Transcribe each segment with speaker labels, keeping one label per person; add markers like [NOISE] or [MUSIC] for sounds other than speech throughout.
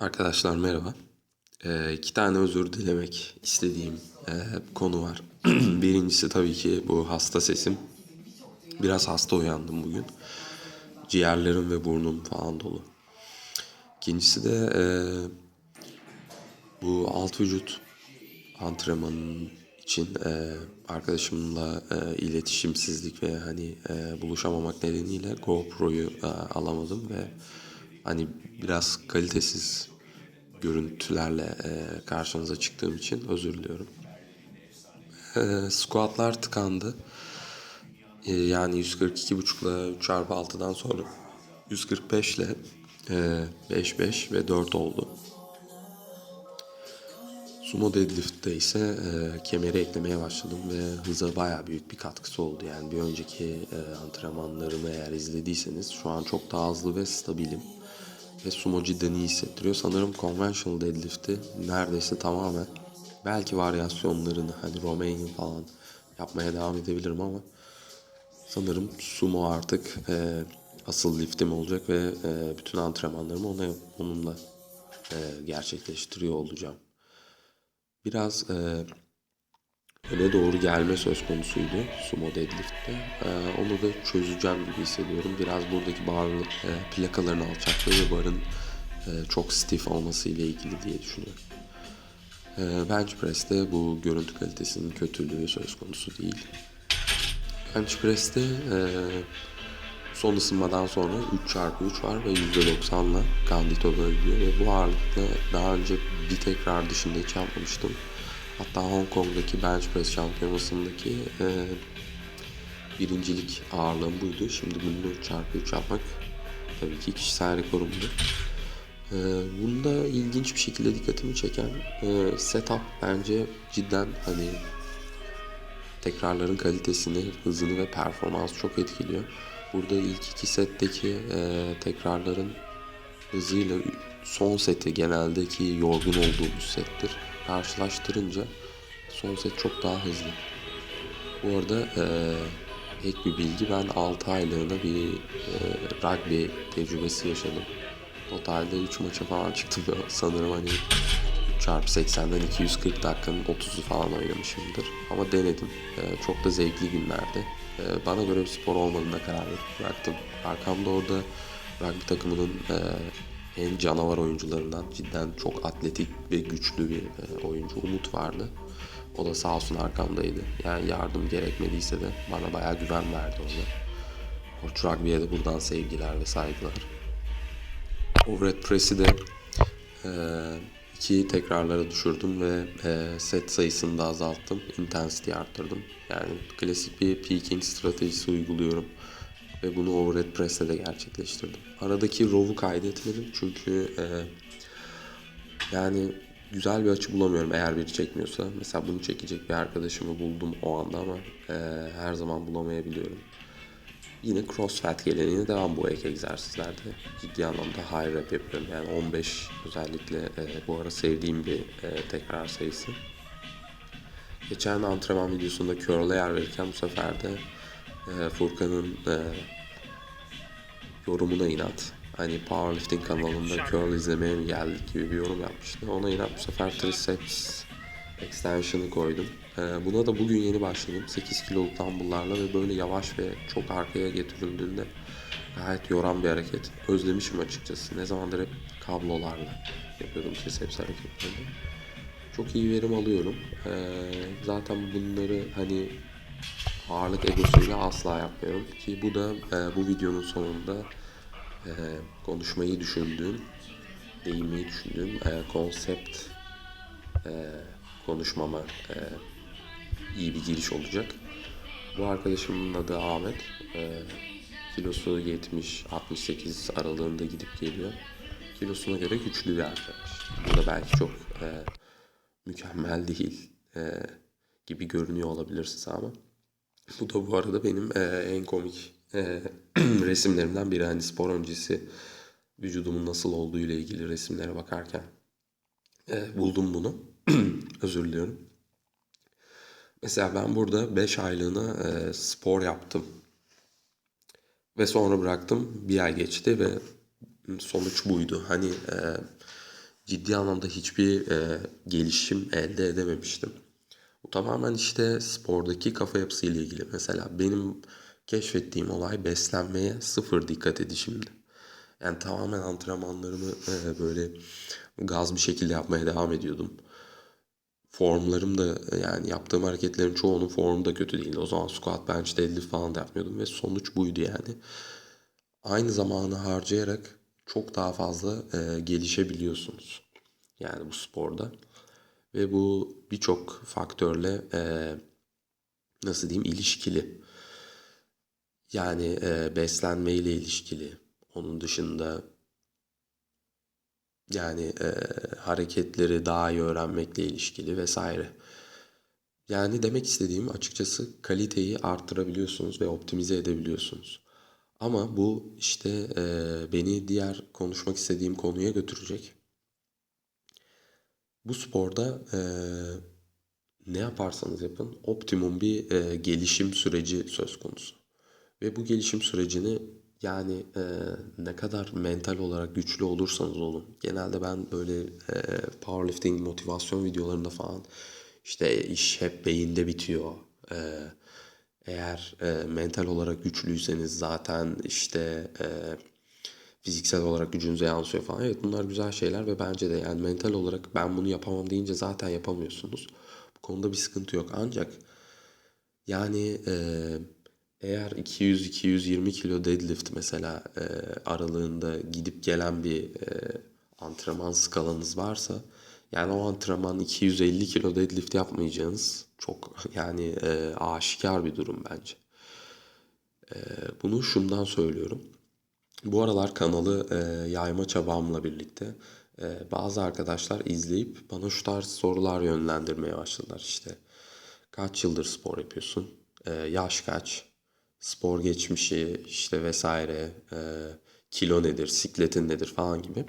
Speaker 1: Arkadaşlar merhaba. Ee, iki tane özür dilemek istediğim e, konu var. [CLEARS THROAT] Birincisi tabii ki bu hasta sesim. Biraz hasta uyandım bugün. Ciğerlerim ve burnum falan dolu. İkincisi de e, bu alt vücut antrenmanının için e, arkadaşımla e, iletişimsizlik ve hani e, buluşamamak nedeniyle GoPro'yu e, alamadım ve hani biraz kalitesiz görüntülerle e, karşınıza çıktığım için özür diliyorum. E, squatlar tıkandı. E, yani 142.5 ile 3 çarpı 6'dan sonra 145 ile e, 5 5 ve 4 oldu. Sumo deadlift'te ise e, kemeri eklemeye başladım ve hıza baya büyük bir katkısı oldu. Yani bir önceki e, antrenmanlarımı eğer izlediyseniz şu an çok daha hızlı ve stabilim. Ve sumo cidden iyi hissettiriyor. Sanırım conventional deadlift'i neredeyse tamamen belki varyasyonlarını hani Romanian falan yapmaya devam edebilirim ama sanırım sumo artık e, asıl liftim olacak ve e, bütün antrenmanlarımı ona, onunla e, gerçekleştiriyor olacağım biraz e, öne doğru gelme söz konusuydu sumo deadlift'te. E, onu da çözeceğim gibi hissediyorum. Biraz buradaki bar e, plakaların alçaklığı ve barın e, çok stiff olması ile ilgili diye düşünüyorum. E, bench press'te bu görüntü kalitesinin kötülüğü söz konusu değil. Bench press'te e, son ısınmadan sonra 3 çarpı 3 var ve %90'la Gandito bölgüyor ve bu ağırlıkla daha önce bir tekrar dışında hiç yapmamıştım. Hatta Hong Kong'daki bench press şampiyonasındaki e, birincilik ağırlığım buydu. Şimdi bunu 3 çarpı 3 yapmak tabii ki kişisel rekorumdu. E, bunda ilginç bir şekilde dikkatimi çeken e, setup bence cidden hani tekrarların kalitesini, hızını ve performansı çok etkiliyor. Burada ilk iki setteki e, tekrarların hızıyla son seti geneldeki yorgun olduğumuz settir. Karşılaştırınca son set çok daha hızlı. Bu arada e, ek bir bilgi ben 6 aylığına bir e, rugby tecrübesi yaşadım. Totalde 3 maça falan çıktım sanırım hani 3 çarpı 80'den 240 dakikanın 30'u falan oynamışımdır. Ama denedim. E, çok da zevkli günlerdi. E, bana göre bir spor olmadığına karar verip bıraktım. Arkamda orada rugby takımının e, en canavar oyuncularından cidden çok atletik ve güçlü bir e, oyuncu Umut vardı. O da sağ olsun arkamdaydı. Yani yardım gerekmediyse de bana bayağı güven verdi orada. Koç Rugby'ye de buradan sevgiler ve saygılar. Overhead Press'i de e, iki tekrarlara düşürdüm ve e, set sayısını da azalttım. Intensity arttırdım. Yani klasik bir peaking stratejisi uyguluyorum. Ve bunu overhead press'te de gerçekleştirdim. Aradaki row'u kaydetmedim çünkü e, yani güzel bir açı bulamıyorum eğer biri çekmiyorsa. Mesela bunu çekecek bir arkadaşımı buldum o anda ama e, her zaman bulamayabiliyorum. Yine crossfit geleneğine devam bu ek egzersizlerde. Ciddi anlamda high rep yapıyorum. Yani 15 özellikle e, bu ara sevdiğim bir e, tekrar sayısı. Geçen antrenman videosunda curl'e yer verirken bu sefer de e, Furkan'ın e, yorumuna inat. Hani powerlifting kanalında curl izlemeye mi geldik gibi bir yorum yapmıştı. Ona inat bu sefer triceps extension'ı koydum. Ee, buna da bugün yeni başladım. 8 kiloluk dumbbell'larla ve böyle yavaş ve çok arkaya getirildiğinde gayet yoran bir hareket. Özlemişim açıkçası. Ne zamandır hep kablolarla yapıyordum triceps hareketlerini. Çok iyi verim alıyorum. Ee, zaten bunları hani ağırlık egosuyla asla yapmıyorum. Ki bu da e, bu videonun sonunda e, konuşmayı düşündüğüm, değinmeyi düşündüğüm e, konsept e, konuşmama e, iyi bir giriş olacak. Bu arkadaşımın adı Ahmet. E, kilosu 70-68 aralığında gidip geliyor. Kilosuna göre güçlü bir arkadaş. Bu da belki çok e, mükemmel değil e, gibi görünüyor olabilirsiniz ama bu da bu arada benim e, en komik e, [CLEARS THROAT] resimlerimden biri. Hani spor öncesi vücudumun nasıl olduğu ile ilgili resimlere bakarken e, buldum bunu. [CLEARS THROAT] Özür diliyorum. Mesela ben burada 5 aylığına e, spor yaptım. Ve sonra bıraktım. Bir ay geçti ve sonuç buydu. Hani e, ciddi anlamda hiçbir e, gelişim elde edememiştim. Bu tamamen işte spordaki kafa yapısıyla ilgili. Mesela benim keşfettiğim olay beslenmeye sıfır dikkat edişimdi. Yani tamamen antrenmanlarımı e, böyle gaz bir şekilde yapmaya devam ediyordum. Formlarım da yani yaptığım hareketlerin çoğunun formu da kötü değildi. O zaman squat, bench, deadlift falan da yapmıyordum ve sonuç buydu yani. Aynı zamanı harcayarak çok daha fazla e, gelişebiliyorsunuz. Yani bu sporda. Ve bu birçok faktörle e, nasıl diyeyim ilişkili. Yani e, beslenme ile ilişkili. Onun dışında yani e, hareketleri daha iyi öğrenmekle ilişkili vesaire. Yani demek istediğim açıkçası kaliteyi arttırabiliyorsunuz ve optimize edebiliyorsunuz. Ama bu işte e, beni diğer konuşmak istediğim konuya götürecek. Bu sporda e, ne yaparsanız yapın optimum bir e, gelişim süreci söz konusu. Ve bu gelişim sürecini yani e, ne kadar mental olarak güçlü olursanız olun. Genelde ben böyle e, powerlifting motivasyon videolarında falan işte iş hep beyinde bitiyor. E, eğer e, mental olarak güçlüyseniz zaten işte e, fiziksel olarak gücünüze yansıyor falan. Evet bunlar güzel şeyler ve bence de yani mental olarak ben bunu yapamam deyince zaten yapamıyorsunuz. Bu konuda bir sıkıntı yok. Ancak yani e, eğer 200-220 kilo deadlift mesela e, aralığında gidip gelen bir e, antrenman skalanız varsa yani o antrenman 250 kilo deadlift yapmayacağınız çok [LAUGHS] yani e, aşikar bir durum bence. E, bunu şundan söylüyorum. Bu aralar kanalı e, yayma çabamla birlikte e, bazı arkadaşlar izleyip bana şu tarz sorular yönlendirmeye başladılar. İşte kaç yıldır spor yapıyorsun? E, yaş kaç? Spor geçmişi işte vesaire, e, kilo nedir, sikletin nedir falan gibi.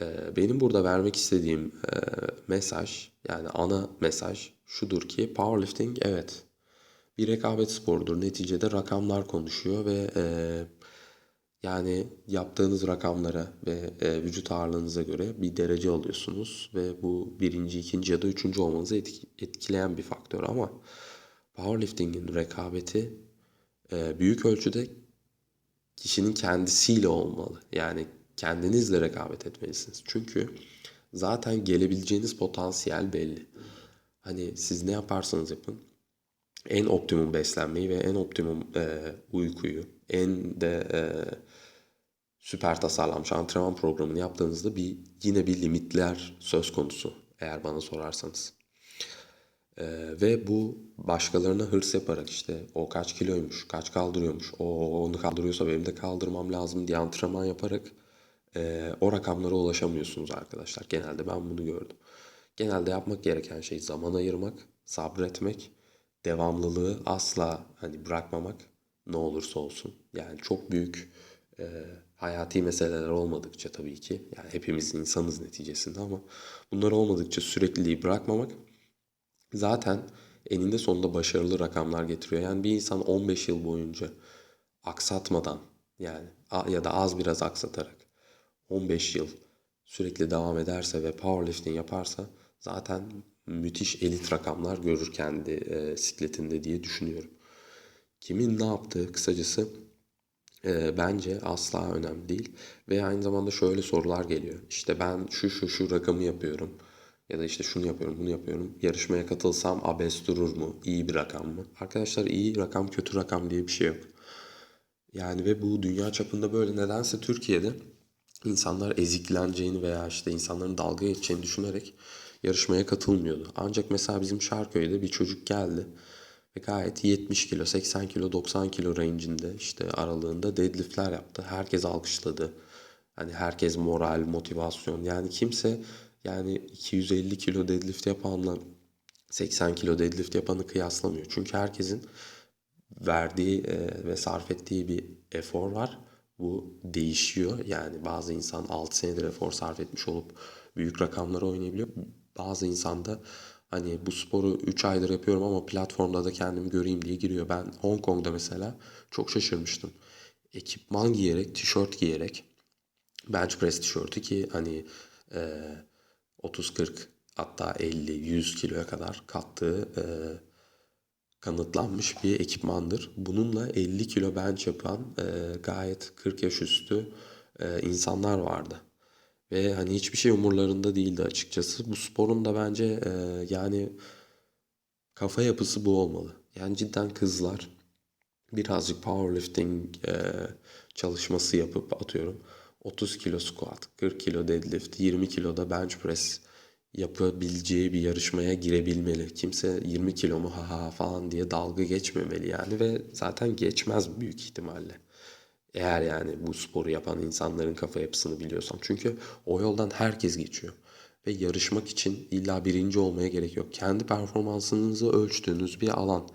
Speaker 1: E, benim burada vermek istediğim e, mesaj yani ana mesaj şudur ki powerlifting evet bir rekabet sporudur. Neticede rakamlar konuşuyor ve e, yani yaptığınız rakamlara ve e, vücut ağırlığınıza göre bir derece alıyorsunuz ve bu birinci, ikinci ya da üçüncü olmanızı etkileyen bir faktör ama powerlifting'in rekabeti e, büyük ölçüde kişinin kendisiyle olmalı. Yani kendinizle rekabet etmelisiniz. Çünkü zaten gelebileceğiniz potansiyel belli. Hani siz ne yaparsanız yapın en optimum beslenmeyi ve en optimum e, uykuyu, en de e, süper tasarlanmış antrenman programını yaptığınızda bir yine bir limitler söz konusu eğer bana sorarsanız. Ee, ve bu başkalarına hırs yaparak işte o kaç kiloymuş, kaç kaldırıyormuş, o onu kaldırıyorsa benim de kaldırmam lazım diye antrenman yaparak e, o rakamlara ulaşamıyorsunuz arkadaşlar. Genelde ben bunu gördüm. Genelde yapmak gereken şey zaman ayırmak, sabretmek, devamlılığı asla hani bırakmamak ne olursa olsun. Yani çok büyük e, hayati meseleler olmadıkça tabii ki yani hepimiz insanız neticesinde ama bunlar olmadıkça sürekliliği bırakmamak zaten eninde sonunda başarılı rakamlar getiriyor. Yani bir insan 15 yıl boyunca aksatmadan yani ya da az biraz aksatarak 15 yıl sürekli devam ederse ve powerlifting yaparsa zaten müthiş elit rakamlar görür kendi e, sikletinde diye düşünüyorum. Kimin ne yaptığı kısacası e, bence asla önemli değil. Ve aynı zamanda şöyle sorular geliyor. İşte ben şu şu şu rakamı yapıyorum. Ya da işte şunu yapıyorum, bunu yapıyorum. Yarışmaya katılsam abes durur mu? İyi bir rakam mı? Arkadaşlar iyi rakam, kötü rakam diye bir şey yok. Yani ve bu dünya çapında böyle nedense Türkiye'de insanlar ezikleneceğini veya işte insanların dalga geçeceğini düşünerek yarışmaya katılmıyordu. Ancak mesela bizim Şarköy'de bir çocuk geldi ve gayet 70 kilo, 80 kilo, 90 kilo range'inde işte aralığında deadliftler yaptı. Herkes alkışladı. Hani herkes moral, motivasyon. Yani kimse yani 250 kilo deadlift yapanla 80 kilo deadlift yapanı kıyaslamıyor. Çünkü herkesin verdiği e, ve sarf ettiği bir efor var. Bu değişiyor. Yani bazı insan 6 senedir efor sarf etmiş olup büyük rakamları oynayabiliyor. Bazı insan da hani bu sporu 3 aydır yapıyorum ama platformda da kendimi göreyim diye giriyor. Ben Hong Kong'da mesela çok şaşırmıştım. Ekipman giyerek, tişört giyerek bench press tişörtü ki hani e, 30-40 hatta 50-100 kiloya kadar kattığı e, kanıtlanmış bir ekipmandır. Bununla 50 kilo bench yapan e, gayet 40 yaş üstü e, insanlar vardı. Ve hani hiçbir şey umurlarında değildi açıkçası. Bu sporun da bence e, yani kafa yapısı bu olmalı. Yani cidden kızlar birazcık powerlifting e, çalışması yapıp atıyorum 30 kilo squat, 40 kilo deadlift, 20 kilo da bench press yapabileceği bir yarışmaya girebilmeli. Kimse 20 kilo mu ha ha falan diye dalga geçmemeli yani ve zaten geçmez büyük ihtimalle. Eğer yani bu sporu yapan insanların kafa yapısını biliyorsam. Çünkü o yoldan herkes geçiyor. Ve yarışmak için illa birinci olmaya gerek yok. Kendi performansınızı ölçtüğünüz bir alan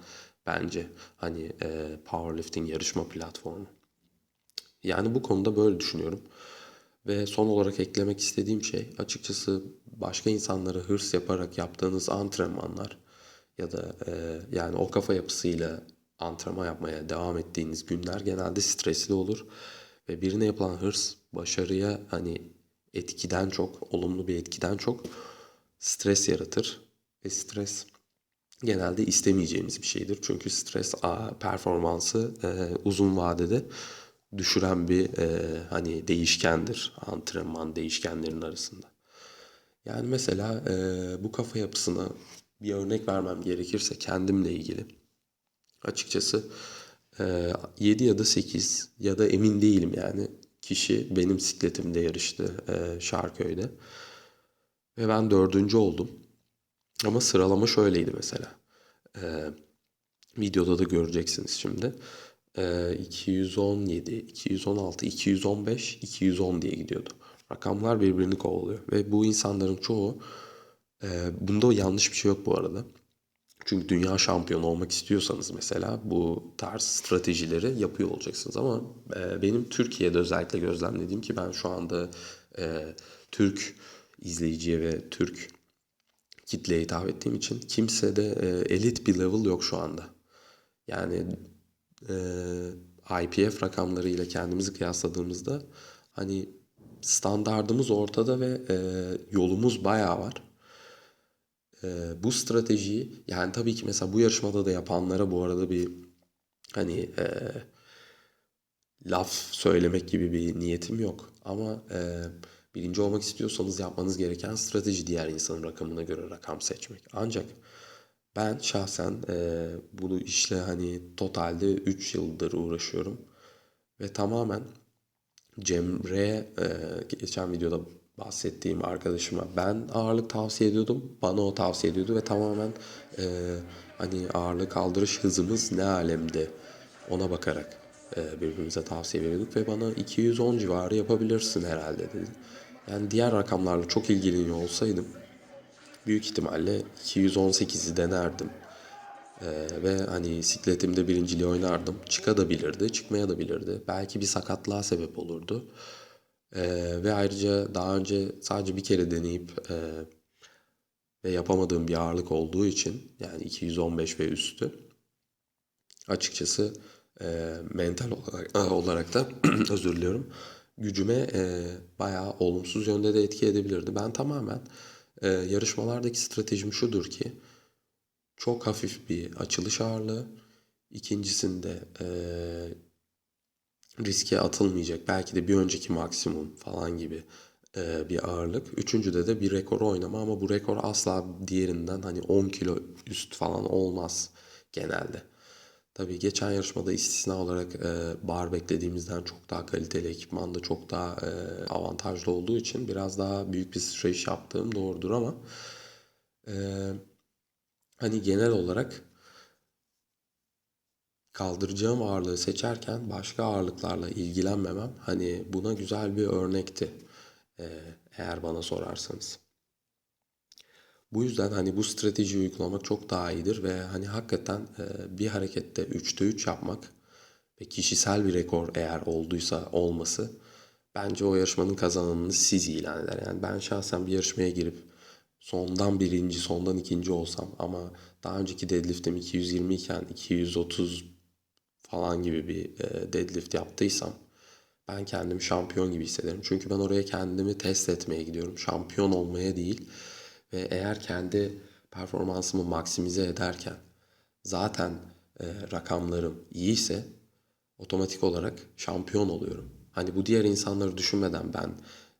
Speaker 1: bence. Hani e, powerlifting yarışma platformu. Yani bu konuda böyle düşünüyorum. Ve son olarak eklemek istediğim şey açıkçası başka insanlara hırs yaparak yaptığınız antrenmanlar ya da e, yani o kafa yapısıyla antrenman yapmaya devam ettiğiniz günler genelde stresli olur. Ve birine yapılan hırs başarıya hani etkiden çok, olumlu bir etkiden çok stres yaratır. Ve stres genelde istemeyeceğimiz bir şeydir. Çünkü stres performansı e, uzun vadede düşüren bir e, hani değişkendir. Antrenman değişkenlerin arasında. Yani mesela e, bu kafa yapısına bir örnek vermem gerekirse kendimle ilgili. Açıkçası e, 7 ya da 8 ya da emin değilim yani kişi benim sikletimde yarıştı e, Şarköy'de. Ve ben dördüncü oldum. Ama sıralama şöyleydi mesela. E, videoda da göreceksiniz şimdi. E, 217, 216, 215, 210 diye gidiyordu. Rakamlar birbirini kovalıyor. Ve bu insanların çoğu, e, bunda yanlış bir şey yok bu arada. Çünkü dünya şampiyonu olmak istiyorsanız mesela bu tarz stratejileri yapıyor olacaksınız. Ama e, benim Türkiye'de özellikle gözlemlediğim ki ben şu anda e, Türk izleyiciye ve Türk kitleye hitap ettiğim için kimsede e, elit bir level yok şu anda. Yani e, IPF rakamlarıyla kendimizi kıyasladığımızda hani standardımız ortada ve e, yolumuz bayağı var. E, bu stratejiyi yani tabii ki mesela bu yarışmada da yapanlara bu arada bir hani e, laf söylemek gibi bir niyetim yok. Ama e, birinci olmak istiyorsanız yapmanız gereken strateji diğer insanın rakamına göre rakam seçmek. Ancak ben şahsen e, bunu işle hani totalde 3 yıldır uğraşıyorum. Ve tamamen Cemre'ye e, geçen videoda bahsettiğim arkadaşıma ben ağırlık tavsiye ediyordum. Bana o tavsiye ediyordu ve tamamen e, hani ağırlık kaldırış hızımız ne alemde ona bakarak e, birbirimize tavsiye veriyorduk ve bana 210 civarı yapabilirsin herhalde dedi. Yani diğer rakamlarla çok ilgileniyor olsaydım büyük ihtimalle 218'i denerdim. Ee, ve hani sikletimde birinciliği oynardım. Çıkabilirdi, çıkmaya da bilirdi. Belki bir sakatlığa sebep olurdu. Ee, ve ayrıca daha önce sadece bir kere deneyip e, ve yapamadığım bir ağırlık olduğu için yani 215 ve üstü açıkçası e, mental olarak, olarak da [CLEARS THROAT] özür diliyorum gücüme e, bayağı olumsuz yönde de etki edebilirdi. Ben tamamen e, yarışmalardaki stratejim şudur ki çok hafif bir açılış ağırlığı. İkincisinde e, riske atılmayacak belki de bir önceki maksimum falan gibi bir ağırlık. Üçüncüde de bir rekoru oynama ama bu rekor asla diğerinden hani 10 kilo üst falan olmaz genelde. Tabii geçen yarışmada istisna olarak e, bar beklediğimizden çok daha kaliteli ekipman da çok daha e, avantajlı olduğu için biraz daha büyük bir sıçrayış yaptığım doğrudur ama e, hani genel olarak kaldıracağım ağırlığı seçerken başka ağırlıklarla ilgilenmemem hani buna güzel bir örnekti e, eğer bana sorarsanız. Bu yüzden hani bu strateji uygulamak çok daha iyidir ve hani hakikaten e, bir harekette 3'te 3 yapmak ve kişisel bir rekor eğer olduysa olması bence o yarışmanın kazananını siz ilan eder. Yani ben şahsen bir yarışmaya girip sondan birinci, sondan ikinci olsam ama daha önceki deadlift'im 220 iken 230 falan gibi bir e, deadlift yaptıysam ben kendimi şampiyon gibi hissederim. Çünkü ben oraya kendimi test etmeye gidiyorum. Şampiyon olmaya değil. Ve eğer kendi performansımı maksimize ederken zaten e, rakamlarım iyiyse otomatik olarak şampiyon oluyorum. Hani bu diğer insanları düşünmeden ben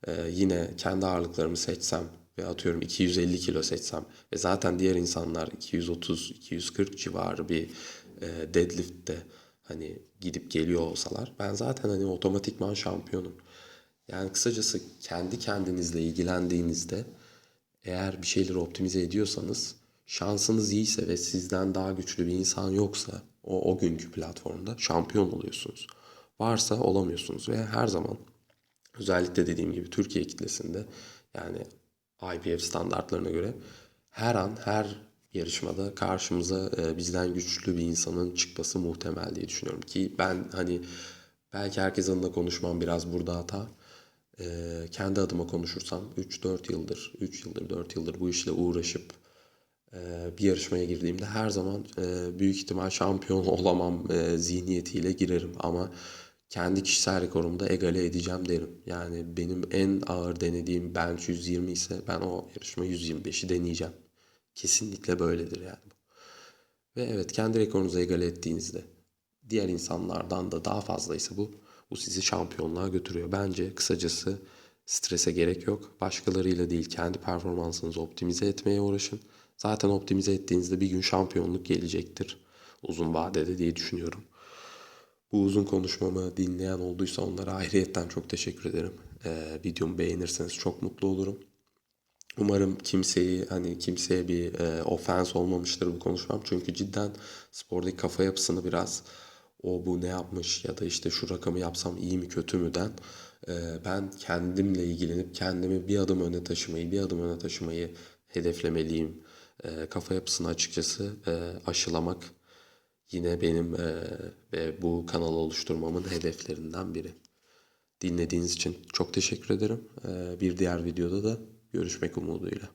Speaker 1: e, yine kendi ağırlıklarımı seçsem ve atıyorum 250 kilo seçsem ve zaten diğer insanlar 230-240 civarı bir e, deadlift'te hani gidip geliyor olsalar ben zaten hani otomatikman şampiyonum. Yani kısacası kendi kendinizle ilgilendiğinizde eğer bir şeyleri optimize ediyorsanız şansınız iyiyse ve sizden daha güçlü bir insan yoksa o, o günkü platformda şampiyon oluyorsunuz. Varsa olamıyorsunuz ve her zaman özellikle dediğim gibi Türkiye kitlesinde yani IPF standartlarına göre her an her yarışmada karşımıza e, bizden güçlü bir insanın çıkması muhtemel diye düşünüyorum ki ben hani belki herkes adına konuşmam biraz burada hata. E, kendi adıma konuşursam 3-4 yıldır, 3 yıldır, 4 yıldır bu işle uğraşıp e, bir yarışmaya girdiğimde her zaman e, büyük ihtimal şampiyon [LAUGHS] olamam e, zihniyetiyle girerim ama kendi kişisel rekorumda egale edeceğim derim. Yani benim en ağır denediğim bench 120 ise ben o yarışma 125'i deneyeceğim. Kesinlikle böyledir yani. Ve evet kendi rekorunuzu egale ettiğinizde diğer insanlardan da daha fazlaysa bu bu sizi şampiyonluğa götürüyor. Bence kısacası strese gerek yok. Başkalarıyla değil kendi performansınızı optimize etmeye uğraşın. Zaten optimize ettiğinizde bir gün şampiyonluk gelecektir uzun vadede diye düşünüyorum. Bu uzun konuşmamı dinleyen olduysa onlara ayrıyetten çok teşekkür ederim. Ee, videomu beğenirseniz çok mutlu olurum. Umarım kimseyi hani kimseye bir e, ofens olmamıştır bu konuşmam. Çünkü cidden spordaki kafa yapısını biraz o bu ne yapmış ya da işte şu rakamı yapsam iyi mi kötü müden e, ben kendimle ilgilenip kendimi bir adım öne taşımayı bir adım öne taşımayı hedeflemeliyim. E, kafa yapısını açıkçası e, aşılamak yine benim e, ve bu kanalı oluşturmamın hedeflerinden biri. Dinlediğiniz için çok teşekkür ederim. E, bir diğer videoda da görüşmek umuduyla.